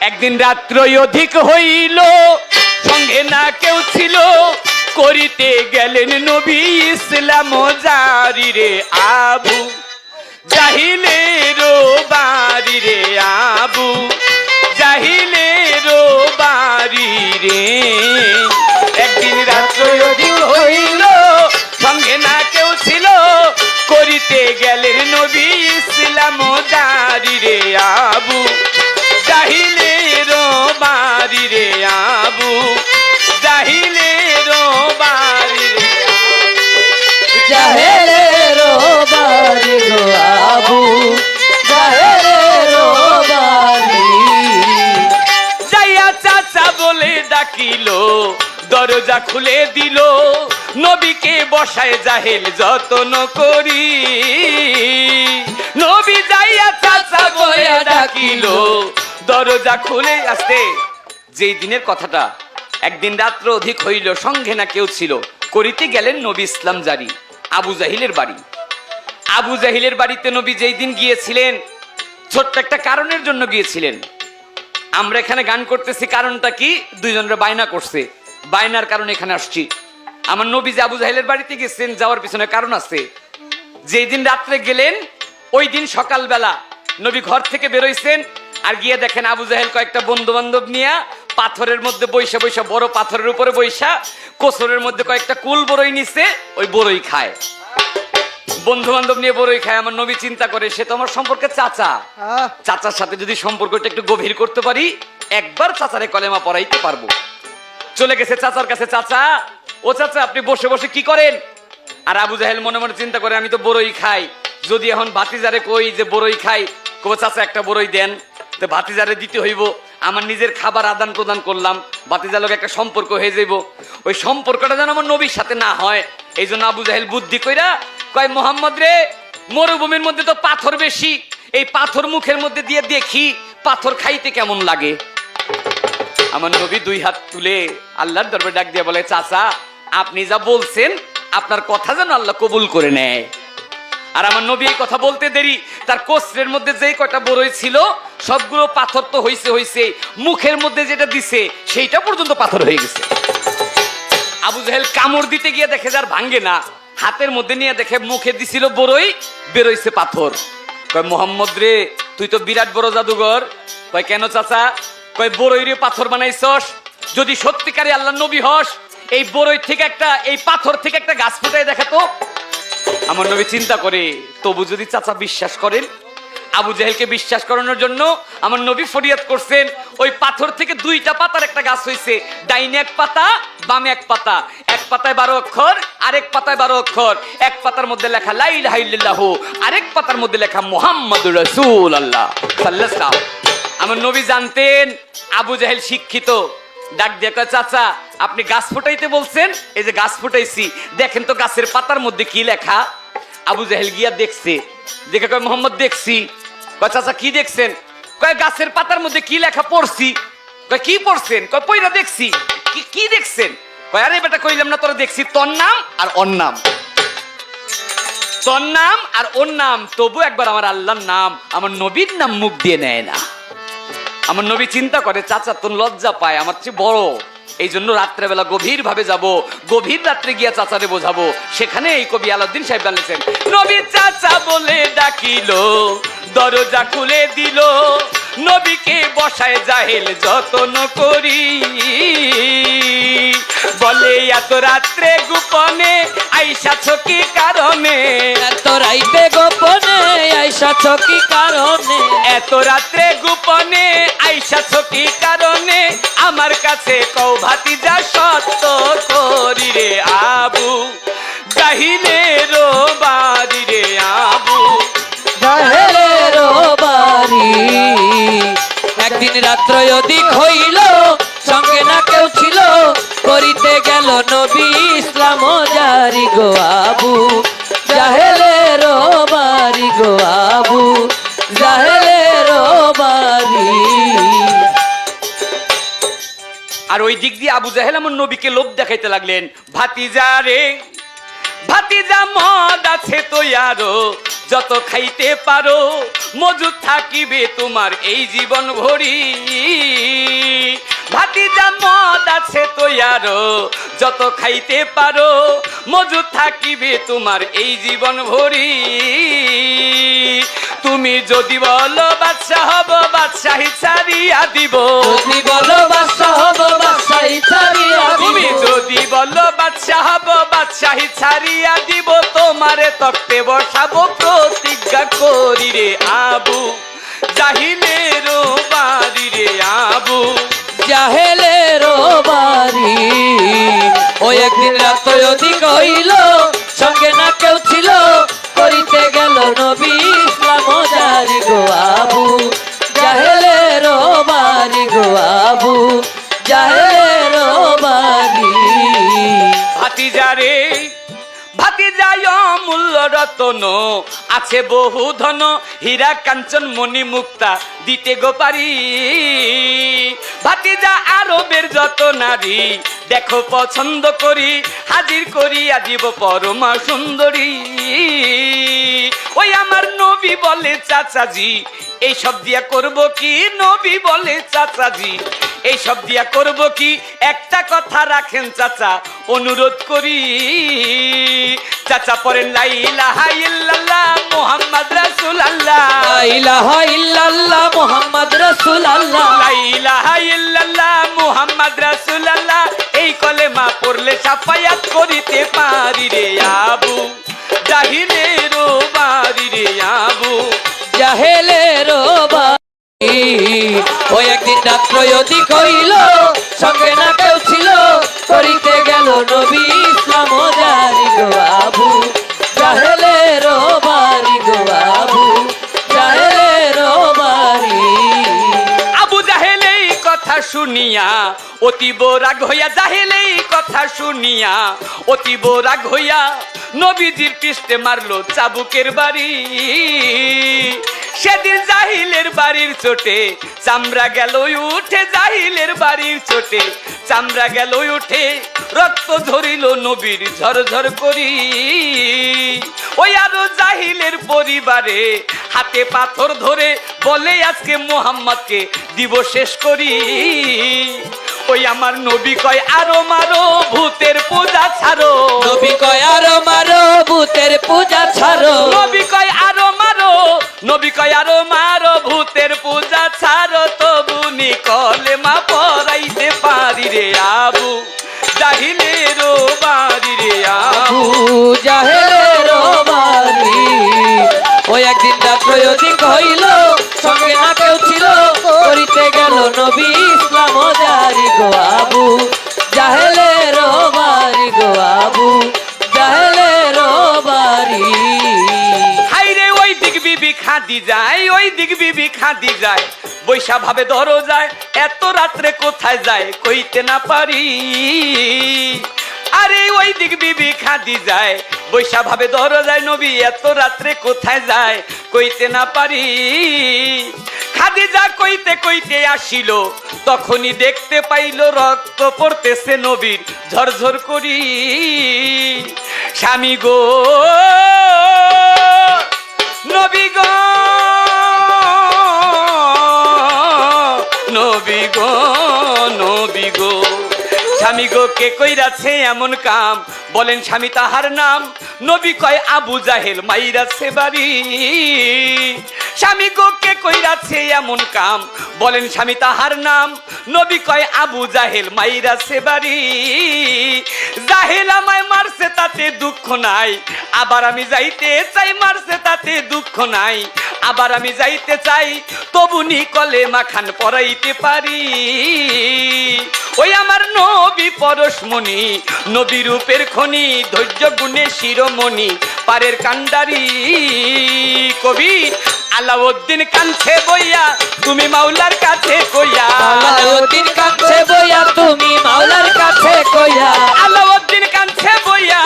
একদিন রাত্রই অধিক হইল, সঙ্গে না কেউ ছিল। করিতে গেলেন নবী ইসলাম জারি রে আবু, জাহিলের বাড়ি রে আবু, জাহিলের বাড়ি রে। একদিন রাত্র অধিক হইল, সঙ্গে না কেউ ছিল। করিতে গেলেন নবী ইসলাম রে আবু জাহিলের বাড়ি রে আবু জাহিলের বাড়ি রে জাহেলের বাড়ি গো আবু জাহেলের বাড়ি। যাইয়া চাচা বলে ডাকিল দরজা খুলে দিল নবীকে বসায় জাহেল যতন করি। নবী যাইয়া চাচা বলে ডাকিল দরজা খুলে আসতে। যেই দিনের কথাটা, একদিন রাত্র অধিক হইল, সঙ্গে না কেউ ছিল। করিতে গেলেন নবী ইসলাম জারি, আবু জাহিলের বাড়ি। আবু জাহিলের বাড়িতে নবী যেই দিন গিয়েছিলেন, ছোট্ট একটা কারণের জন্য গিয়েছিলেন। আমরা এখানে গান করতেছি, কারণটা কি? দুইজনরা বায়না করছে। বায়নার কারণে এখানে আসছি। আমার নবী যে আবু জাহেলের বাড়িতে গেছেন, যাওয়ার পিছনে কারণ আছে। যেই দিন রাত্রে গেলেন, ওই দিন সকালবেলা নবী ঘর থেকে বেরোইছেন আর গিয়ে দেখেন আবু জাহেল কয়েকটা বন্ধু বান্ধব নিয়ে পাথরের মধ্যে বৈশা বৈশা বড় পাথরের উপরে বৈশা কোসরের মধ্যে কয়েকটা কুল বড়ই নিছে ওই বড়ই খায়। বন্ধু বান্ধব নিয়ে বড়ই খায় আমার নবী চিন্তা করে সে তো আমার সম্পর্কে চাচা। চাচার সাথে যদি সম্পর্কটা একটু গভীর করতে পারি একবার চাচারে কলেমা পড়াইতে পারব। চলে গেছে চাচার কাছে চাচা ও চাচা আপনি বসে বসে কি করেন? আর আবু জাহেল মনে মনে চিন্তা করে আমি তো বড়ই খাই। যদি এখন ভাতিজারে কই যে বড়ই খাই কো চাচা একটা বড়ই দেন। তো ভাতিজারে দিতে হইব। আমার নিজের খাবার আদান প্রদান করলাম, ভাতিজার লোক একটা সম্পর্ক হয়ে যাইব। ওই সম্পর্কটা যেন আমার নবীর সাথে না হয় এই জন্য আবু জাহেল বুদ্ধি কইরা কয়, মোহাম্মদ রে, মরুভূমির মধ্যে তো পাথর বেশি, এই পাথর মুখের মধ্যে দিয়ে দেখি পাথর খাইতে কেমন লাগে? আমার নবী দুই হাত তুলে আল্লাহর দরবারে ডাক দিয়ে বলে, চাচা, আপনি যা বলছেন, আপনার কথা যেন আল্লাহ কবুল করে নেয়। আর আমার নবী এই কথা বলতে দেরি তার কোস্টের মধ্যে যেই কয়টা বড়ই ছিল, সবগুলো পাথর তো হইছে হইছে। মুখের মধ্যে যেটা দিছে, সেইটা পর্যন্ত পাথর হয়ে গেছে। আবু জাহেল কামড় দিতে গিয়ে দেখে যার ভাঙ্গে না। হাতের মধ্যে নিয়ে দেখে মুখে দিছিল বড়ই বেরোইছে পাথর। কয়, মোহাম্মদ রে, তুই তো বিরাট বড় জাদুঘর। কয়, কেন চাচা? কয় বড়ই রে পাথর বানাইছস। যদি সত্যিকারে আল্লাহ নবী হস, এই বড়ই থেকে একটা, এই পাথর থেকে একটা গাছ ফুটাই দেখা তো আমার নবী চিন্তা করে, তবু যদি চাচা বিশ্বাস করেন, আবু জাহেলকে বিশ্বাস করানোর জন্য আমার নবী ফরিয়াদ করছেন, ওই পাথর থেকে দুইটা পাতার একটা গাছ হয়েছে ডাইনে এক পাতা, বামে এক পাতা। এক পাতায় বারো অক্ষর, আরেক পাতায় বারো অক্ষর। এক পাতার মধ্যে লেখা লাইল হাইল্লাহ আরেক পাতার মধ্যে লেখা মোহাম্মদ রসুল আল্লাহ আমার নবী জানতেন, আবু জাহেল শিক্ষিত। ডাক দিয়ে চাচা আপনি গাছ ফুটাইতে বলছেন? এই যে গাছ ফুটাইছি। দেখেন তো গাছের পাতার মধ্যে কি লেখা? আবু জাহেল গিয়া দেখছে। দেখে কয়, মোহাম্মদ, দেখছি। কয়, চাচা, কি দেখছেন? কয়, গাছের পাতার মধ্যে কি লেখা? পড়ছি। কয়, কি পড়ছেন? কয় পয়রা দেখছি। কি কি দেখছেন? কয়, আরে বেটা, কইলাম না তোরা দেখছি। তোর নাম আর ওর নাম। তোর নাম আর ওর নাম, তবু একবার আমার আল্লাহর নাম, আমার নবীর নাম মুখ দিয়ে নেয় না। আমার নবী চিন্তা করে, চাচা, তোর লজ্জা পায়, আমার চেয়ে বড়। এই জন্য রাত্রেবেলা গভীর ভাবে যাব। গভীর রাত্রে গিয়া চাচারে বোঝাবো। সেখানে এই কবি আলাউদ্দিন সাহেব বলেছেন, নবী চাচা বলে ডাকিল, দরজা খুলে দিল। নবীকে বসায় জাহেল যতন করি। বলে, এত রাত্রে গোপনে আইসা কি কারণে? এত রাইতে গোপনে আইসা চকি কারণে? এত রাত্রে গোপনে আইসাছ কি কারণে? আমার কাছে কৌ ভাতিজা, সত্য করি রে আবু। গাহিলে রো বাড়ি রে আবু। জাহেলের বাড়ি। একদিন রাত্র হইল, সঙ্গে না কেউ ছিল। করিতে গেল নবী ইসলাম জারি গো আবু। জাহেলের বাড়ি গো আর ওই দিক দিয়ে আবু জাহেল আমার নবীকে লোভ দেখাইতে লাগলেন, ভাতিজা রে, ভাতিজা মদ আছে তো আরও যত খাইতে পারো, মজুদ থাকিবে তোমার এই জীবন ঘড়ি ভাতিজা মদ আছে তো আরও যত খাইতে পারো, মজুদ থাকিবে তোমার এই জীবন ঘড়ি তুমি যদি বলো বাচ্চা হব বাদশাহী ছাড়িয়া দিব। যদি বলো বাদশা হব বাদশাহী ছাড়িয়া তুমি যদি বলো বাচ্চা হব বাদশাহী ছাড়িয়া দিব তোমারে তক্তে বসাবো প্রতিজ্ঞা করি রে আবু। জাহিলের বাড়ি রে আবু। জাহেলের বাড়ি। ও একদিন রাত অধিক হইল সঙ্গে না কেউ ছিল করিতে গেল নবী। জারি গো আবু জাহেলের বাড়ি গো আবু বাড়ি ভাতিজারে, ভাতিজায় মূল্য রতন, আছে বহু ধন, হীরা কাঞ্চন মণি মুক্তা দিতে গো পারি। ভাতিজা আরবের যত নারী। দেখো পছন্দ করি, হাজির করি, আজিব পরমা সুন্দরী। ওই আমার নবী বলে চাচাজি এই সব দিয়া করব কি? নবী বলে চাচাজি এই সব দিয়া করব কি? একটা কথা রাখেন চাচা, অনুরোধ করি। চাচা পড়েন লাইলাহা ইল্লাল্লাহ মুহাম্মদ রাসূলুল্লাহ। লা ইলাহা ইল্লাল্লাহ মুহাম্মদ রাসূলুল্লাহ। লাইলাহা ইল্লাল্লাহ মুহাম্মদ রাসূলুল্লাহ। এই কলেমা পড়লে সাফায়াত করিতে পারি রে আবু জাহিলের বাড়ি রে আবু। জাহেলের বাড়ি ও একদিন রাত্র অধিক হইল সঙ্গে না কেউ ছিল করিতে গেল নবী ইসলাম জারি গো আবু। জাহেলের বাড়ি গো আবু। জাহেলের বাড়ি আবু জাহেল এই কথা শুনিয়া, অতীব রাগ হইয়া, জাহেল এই কথা শুনিয়া, অতীব রাগ হইয়া নবীজির পৃষ্ঠে মারলো চাবুকের বাড়ি। সেদিন জাহিলের বাড়ির চোটে, চামড়া গেল উঠে জাহিলের বাড়ির চোটে, চামড়া গেল উঠে, রক্ত ঝরিল নবীর ঝরঝর করি। ওই আরও জাহিলের পরিবারে, হাতে পাথর ধরে বলে আজকে মোহাম্মদকে দিব শেষ করি। ওই আমার নবী কয় আরও মারো ভূতের পূজা ছাড়ো। নবী কয় আরও মারো ভূতের পূজা ছাড়ো। নবী কয় আরও মারো। নবী কয় আরও মারো ভূতের পূজা ছাড়ো। তবু নিকলে মা পরাইতে পারি রে আবু জাহিলের বাড়ি রে আবু। জাহেলের বাড়ি ওই একদিন রাত্র অধিক হইল। সঙ্গে না কেউ ছিল, করিতে গেল নবী ইসলাম জারি গো আবু। জাহেলের বাড়ি গো আবু জাহেলের বাড়ি হাইরে, ওই দিক বিবি খাদি যায়, ওই দিক বিবি খাদি যায়। বৈশা ভাবে ধরো যায় এত রাত্রে কোথায় যায় কইতে না পারি। আরে, ওই দিক বিবি খাদি যায়। বৈশা ভাবে ধরো যায়, নবী এত রাত্রে কোথায় যায়, কইতে না পারি। খাদিজা কইতে কইতে আসিল, তখনই দেখতে পাইল রক্ত পড়তেছে নবীর ঝরঝর করি। স্বামী গো, নবী গো স্বামী গো, কে কইরাছে এমন কাম? বলেন স্বামী তাহার নাম। নবী কয়, আবু জাহেল মাইরাছে বাড়ি। স্বামী গো, কে কইরাছে এমন কাম? বলেন স্বামী তাহার নাম। নবী কয়, আবু জাহেল মাইরাছে বাড়ি। জাহেল আমায় মারছে, তাতে দুঃখ নাই। আবার আমি যাইতে চাই, মারছে, তাতে দুঃখ নাই। আবার আমি যাইতে চাই, তবু নিকলে মাখান পরাইতে পারি। ওই আমার নবী পরশমণি, নবী রূপের খনি, ধৈর্য গুণে শিরোমণি, পারের কান্ডারি কবি আলাউদ্দিন কাঁদছে বইয়া তুমি মাওলার কাছে কইয়া। আলাউদ্দিন কাঁদছে বইয়া তুমি মাওলার কাছে কইয়া। আলাউদ্দিন কাঁদছে বইয়া